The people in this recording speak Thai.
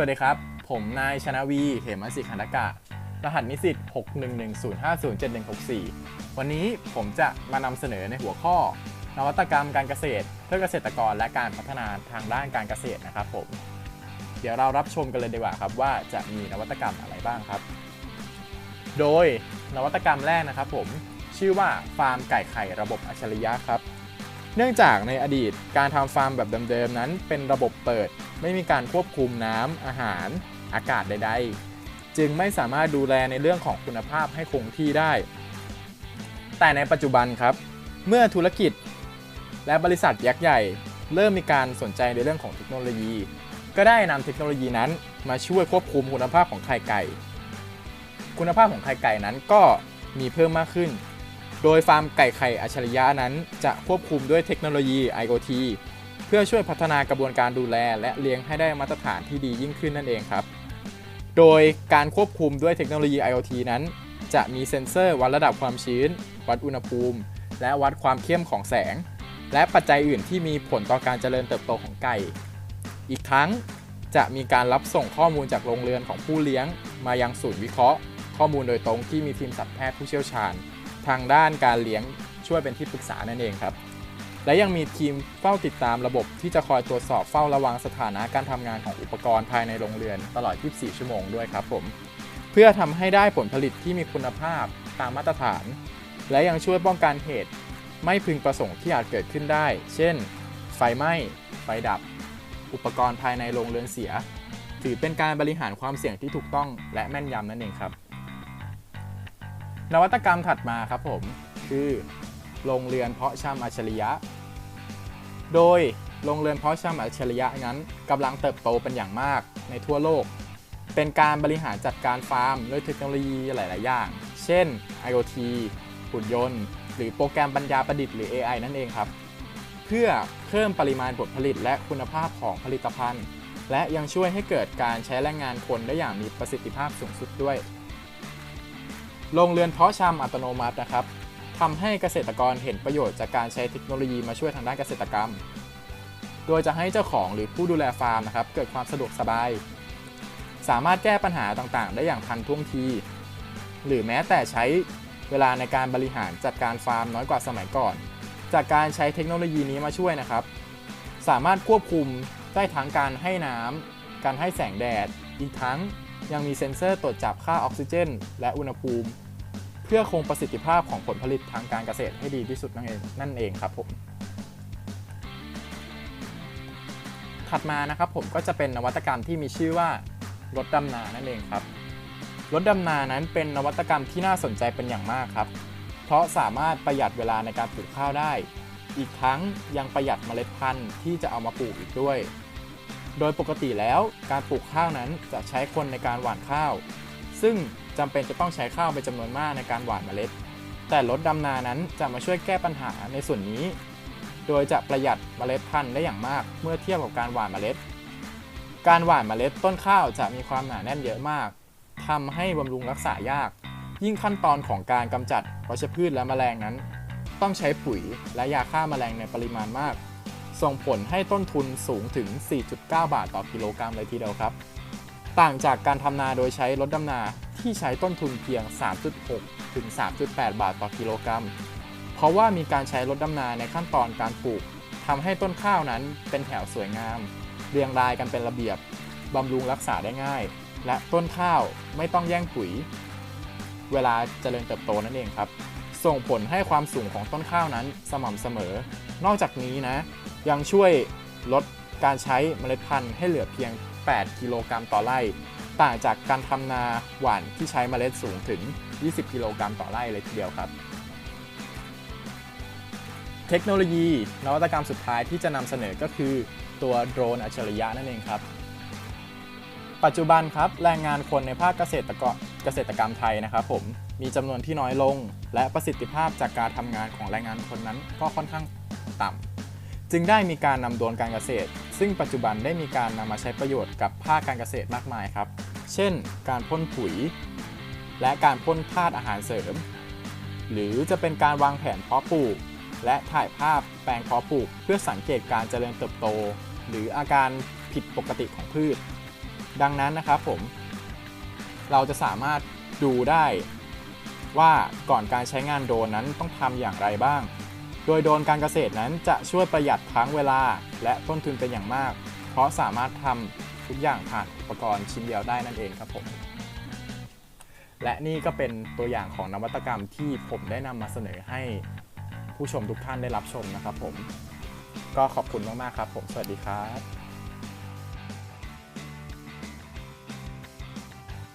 วัสดีครับ ผมนายชนะวีเหมศิขันธกะ รหัสนิสิต 61105071164 วันนี้ผมจะมานำเสนอในหัวข้อ นวัตกรรมการเกษตร เพื่อเกษตรกรและการพัฒนาทางด้านการเกษตรนะครับผม เดี๋ยวเรารับชมกันเลยดีกว่าครับว่าจะมีนวัตกรรมอะไรบ้างครับ โดยนวัตกรรมแรกนะครับผมชื่อว่าฟาร์มไก่ไข่ระบบอัจฉริยะครับ เนื่องจากในอดีตการทำฟาร์มแบบเดิมๆนั้น เป็นระบบเปิด ไม่มีการควบคุมน้ำอาหารอากาศใด ๆ จึงไม่สามารถดูแลในเรื่องของคุณภาพให้คงที่ได้ แต่ในปัจจุบันครับ เมื่อธุรกิจ และบริษัทยักษ์ใหญ่ เริ่มมีการสนใจในเรื่องของเทคโนโลยี ก็ได้นำเทคโนโลยีนั้นมาช่วยควบคุมคุณภาพของไข่ไก่ คุณภาพของไข่ไก่นั้นก็มีเพิ่มมากขึ้น โดยฟาร์มไก่ไข่อัจฉริยะนั้นจะควบคุมด้วยเทคโนโลยี IoT เพื่อช่วยพัฒนากระบวนการดูแล และเลี้ยงให้ได้มาตรฐานที่ดียิ่งขึ้นนั่นเองครับ โดยการควบคุมด้วยเทคโนโลยี IoT นั้น จะมีเซ็นเซอร์วัดระดับความชื้น วัดอุณหภูมิ และวัดความเข้มของแสง และปัจจัยอื่นที่มีผลต่อการเจริญเติบโตของไก่ อีกทั้งจะมีการรับส่งข้อมูลจากโรงเรือนของผู้เลี้ยง มายังศูนย์วิเคราะห์ ข้อมูลโดยตรงที่มีทีมสัตวแพทย์ผู้เชี่ยวชาญ ทางด้านการเลี้ยงช่วยเป็นที่ปรึกษานั่นเองครับ และยังมีทีมเฝ้าติดตามระบบที่จะคอยตรวจสอบเฝ้าระวังสถานะการทำงานของอุปกรณ์ภายในโรงเรือนตลอด 24 ชั่วโมงด้วยครับผม เพื่อทำให้ได้ผลผลิตที่มีคุณภาพตามมาตรฐาน และยังช่วยป้องกันเหตุไม่พึงประสงค์ที่อาจเกิดขึ้นได้ เช่น ไฟไหม้ ไฟดับ อุปกรณ์ภายในโรงเรือนเสีย ถือเป็นการบริหารความเสี่ยงที่ถูกต้องและแม่นยำนั่นเองครับ นวัตกรรมถัดมาครับผม คือ โรงเรือนเพาะชำอัจฉริยะ โดยโรงเรือนเพาะชำอัจฉริยะนั้นกำลังเติบโตเป็นอย่างมากในทั่วโลก เป็นการบริหารจัดการฟาร์มด้วยเทคโนโลยีหลาย ๆ อย่าง เช่น IoT หุ่นยนต์ หรือโปรแกรมปัญญาประดิษฐ์หรือ AI นั่นเองครับ เพื่อเพิ่มปริมาณผลผลิตและคุณภาพของผลิตภัณฑ์ และยังช่วยให้เกิดการใช้แรงงานคนได้อย่างมีประสิทธิภาพสูงสุดด้วย โรงเรือนเพาะชำอัตโนมัตินะครับ ทำให้เกษตรกรเห็นประโยชน์จากการใช้เทคโนโลยีมาช่วยทางด้านเกษตรกรรม โดยจะให้เจ้าของหรือผู้ดูแลฟาร์มนะครับเกิดความสะดวกสบาย สามารถแก้ปัญหาต่างๆ ได้อย่างทันท่วงที หรือแม้แต่ใช้เวลาในการบริหารจัดการฟาร์มน้อยกว่าสมัยก่อน จากการใช้เทคโนโลยีนี้มาช่วยนะครับ สามารถควบคุมได้ทั้งการให้น้ำการให้แสงแดด อีกทั้งยังมีเซ็นเซอร์ตรวจจับค่าออกซิเจน และอุณหภูมิ พื่อคงประสิทธิภาพของผลผลิตทางการเกษตรให้ดีที่สุดนั่นเองนั่นเองครับผมถัดมานะครับผมก็จะเป็นนวัตกรรมที่มีชื่อว่ารถดำนานั่นเองครับรถดำนานั้นเป็นนวัตกรรมที่น่าสนใจเป็นอย่างมากครับ เพราะสามารถประหยัดเวลาในการปลูกข้าวได้ อีกทั้งยังประหยัดเมล็ดพันธุ์ที่จะเอามาปลูกอีกด้วย โดยปกติแล้วการปลูกข้าวนั้นจะใช้คนในการหว่านข้าว ซึ่งจำเป็นจะต้องใช้ข้าวเป็นจำนวนมากในการหว่านเมล็ด แต่รถดำนานั้นจะมาช่วยแก้ปัญหาในส่วนนี้ โดยจะประหยัดเมล็ดพันธุ์ได้อย่างมากเมื่อเทียบกับการหว่านเมล็ด การหว่านเมล็ดต้นข้าวจะมีความหนาแน่นเยอะมากทำให้บำรุงรักษายาก ยิ่งขั้นตอนของการกำจัดวัชพืชและแมลงนั้น ต้องใช้ปุ๋ยและยาฆ่าแมลงในปริมาณมาก ส่งผลให้ต้นทุนสูงถึง 4.9 บาทต่อกิโลกรัมเลยทีเดียวครับ ต่างจากการทำนาโดยใช้รถดำนาที่ใช้ต้นทุนเพียง 3.6 ถึง 3.8 บาทต่อกิโลกรัม เพราะว่ามีการใช้รถดำนาในขั้นตอนการปลูกทำให้ต้นข้าวนั้นเป็นแถวสวยงาม เรียงรายกันเป็นระเบียบบำรุงรักษาได้ง่าย และต้นข้าวไม่ต้องแย่งปุ๋ย เวลาเจริญเติบโตนั่นเองครับ ส่งผลให้ความสูงของต้นข้าวนั้นสม่ำเสมอ นอกจากนี้นะ ยังช่วยลดการใช้เมล็ดพันธุ์ให้เหลือเพียง 8 กิโลกรัมต่อไร่ ต่างจากการทำนาหว่านที่ใช้เมล็ดสูงถึง 20 กิโลกรัมต่อไร่เลยทีเดียวครับ เทคโนโลยีนวัตกรรมสุดท้ายที่จะนำเสนอก็คือตัวโดรนอัจฉริยะนั่นเองครับปัจจุบันครับแรงงานคนในภาคเกษตรกรเกษตรกรรมไทยนะครับผมมีจำนวนที่น้อยลง และประสิทธิภาพจากการทำงานของแรงงานคนนั้นก็ค่อนข้างต่ำจึงได้มีการนำโดรนการเกษตร ซึ่งปัจจุบันได้มีการนำมาใช้ประโยชน์กับภาคการเกษตรมากมายครับ เช่น การพ่นปุ๋ย และการพ่นธาตุอาหารเสริม หรือจะเป็นการวางแผนเพาะปลูก และถ่ายภาพแปลงเพาะปลูก เพื่อสังเกตการเจริญเติบโต หรืออาการผิดปกติของพืช ดังนั้นนะครับผม เราจะสามารถดูได้ว่าก่อนการใช้งานโดรนนั้นต้องทำอย่างไรบ้าง ดยโดรนการเกษตรนั้นจะช่วยประหยัดทั้งเวลา และต้นทุนเป็นอย่างมาก เพราะสามารถทำทุกอย่างผ่านอุปกรณ์ชิ้นเดียวได้นั่นเองครับผม และนี่ก็เป็นตัวอย่างของนวัตกรรมที่ผมได้นำมาเสนอให้ผู้ชมทุกท่านได้รับชมนะครับผม ก็ขอบคุณมาก ๆ ครับผม สวัสดีครับ